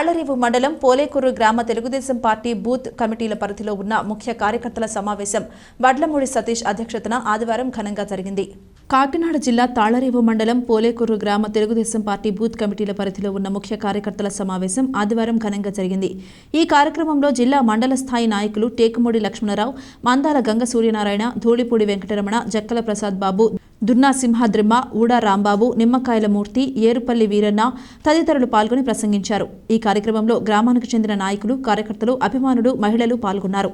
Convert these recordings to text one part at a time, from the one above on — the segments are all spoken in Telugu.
తాళ్ళరేవు మండలం పోలేకూరు గ్రామ తెలుగుదేశం పార్టీ బూత్ కమిటీల పరిధిలో ఉన్న ముఖ్య కార్యకర్తల సమావేశం వడ్లమూడి సతీష్ అధ్యక్షతన ఆదివారం ఘనంగా జరిగింది. కాకినాడ జిల్లా తాళరేవు మండలం పోలేకూరు గ్రామ తెలుగుదేశం పార్టీ బూత్ కమిటీల పరిధిలో ఉన్న ముఖ్య కార్యకర్తల సమావేశం ఆదివారం ఘనంగా జరిగింది. ఈ కార్యక్రమంలో జిల్లా మండల స్థాయి నాయకులు టేకుమూడి లక్ష్మణరావు మందాల గంగ సూర్యనారాయణ ధూళిపూడి వెంకటరమణ జక్కల ప్రసాద్ బాబు దున్నా సింహాద్రిమ్మ ఊడా రాంబాబు నిమ్మకాయల మూర్తి ఏరుపల్లి వీరన్న తదితరులు పాల్గొని ప్రసంగించారు. ఈ కార్యక్రమంలో గ్రామానికి చెందిన నాయకులు కార్యకర్తలు అభిమానులు మహిళలు పాల్గొన్నారు.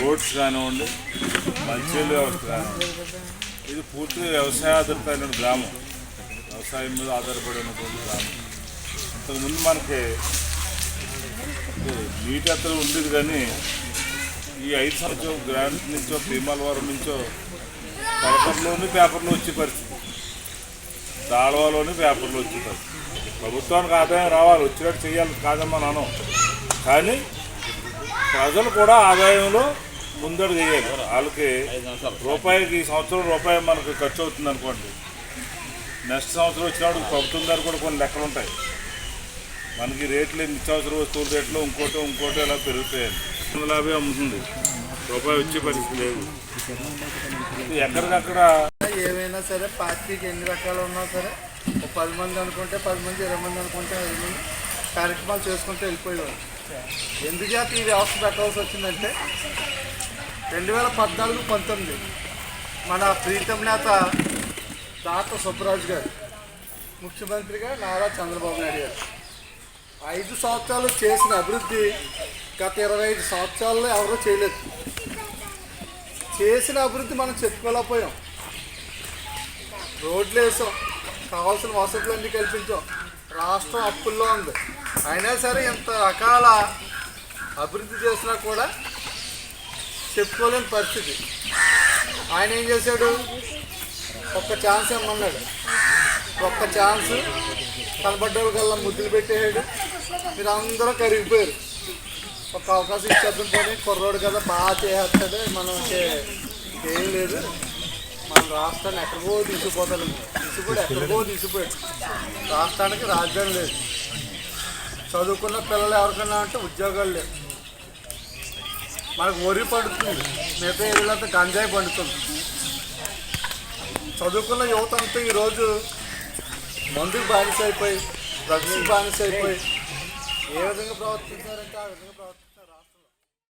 రోడ్స్ కానివ్వండి మంచినీళ్ళ వ్యవస్థ కానివ్వండి ఇది పూర్తిగా వ్యవసాయ ఆధారితమైన గ్రామం. వ్యవసాయం మీద ఆధారపడి ఉన్నటువంటి గ్రామం. ఇంతకుముందు మనకి నీటి అత్తలు ఉండేది కానీ ఈ ఐదు సంవత్సరం గ్రాంట్ నుంచో భీమాలవరం నుంచో పలకర్లోని పేపర్లు వచ్చే పరిస్థితి. దాళవాలోని పేపర్లు వచ్చే పరిస్థితి. ప్రభుత్వానికి ఆదాయం రావాలి వచ్చినట్టు చేయాలి కాదమ్మా నాను కానీ ప్రజలు కూడా ఆదాయంలో ముందడు చేయాలి వాళ్ళకి రూపాయికి ఈ సంవత్సరం రూపాయి మనకు ఖర్చు అవుతుంది అనుకోండి. నెక్స్ట్ సంవత్సరం వచ్చినప్పుడు ప్రభుత్వం దగ్గర కూడా కొన్ని లెక్కలు ఉంటాయి. మనకి రేట్లు నిత్యావసర వస్తువుల రేట్లు ఇంకోటి ఇంకోటి ఇలా పెరుగుతాయండి లక్షల యాభై అమ్ముతుంది. రూపాయి వచ్చే పరిస్థితి లేదు. ఎక్కడికక్కడ ఏమైనా సరే పార్టీకి ఎన్ని రకాలు ఉన్నా సరే ఒక పది మంది అనుకుంటే పది మంది ఇరవై మంది అనుకుంటే ఐదు మంది కార్యక్రమాలు చేసుకుంటూ వెళ్ళిపోయేవారు. ఎందుకు ఈ వ్యవస్థ పెట్టాల్సి వచ్చిందంటే రెండు వేల పద్నాలుగు పంతొమ్మిది మన ప్రీతం నేత డాక్టర్ సుబ్బరాజు గారు ముఖ్యమంత్రిగా నారా చంద్రబాబు నాయుడు గారు. ఐదు సంవత్సరాలు చేసిన అభివృద్ధి గత ఇరవై ఐదు సంవత్సరాల్లో ఎవరూ చేయలేదు. చేసిన అభివృద్ధి మనం చెప్పుకోలేకపోయాం. రోడ్లు వేసాం కావాల్సిన వసతులు అన్నీ కల్పించాం. రాష్ట్రం అప్పుల్లో ఉంది. అయినా సరే ఇంత రకాల అభివృద్ధి చేసినా కూడా చెప్పుకోలేని పరిస్థితి. ఆయన ఏం చేశాడు? ఒక్క ఛాన్స్ ఏమన్నాడు ఒక్క ఛాన్స్ కనబడ్డోళ్ళ ముద్దులు పెట్టేసాడు మీరు అందరూ కరిగిపోయారు. ఒక అవకాశం ఇచ్చేద్దాం పోనీ. కుర్రోడు కదా బాగా చేస్తాడు మనం ఏం లేదు. మన రాష్ట్రాన్ని ఎక్కడికో తీసుకుపోతాడు. తీసుకుపోయి ఎక్కడికో తీసుకుపోయాడు. రాష్ట్రానికి రాజధాని లేదు. చదువుకున్న పిల్లలు ఎవరికన్నా అంటే ఉద్యోగాలు లేవు. మనకు వరి పండుతుంది. మిగతా ఏరియాలంతా గంజాయి పండుతుంది. చదువుకున్న యువత అంతా ఈరోజు మందుకు బానిస అయిపోయి డ్రగ్స్కి బానిస అయిపోయి ఏ విధంగా ప్రవర్తించారంటే ఆ విధంగా ప్రవర్తించారు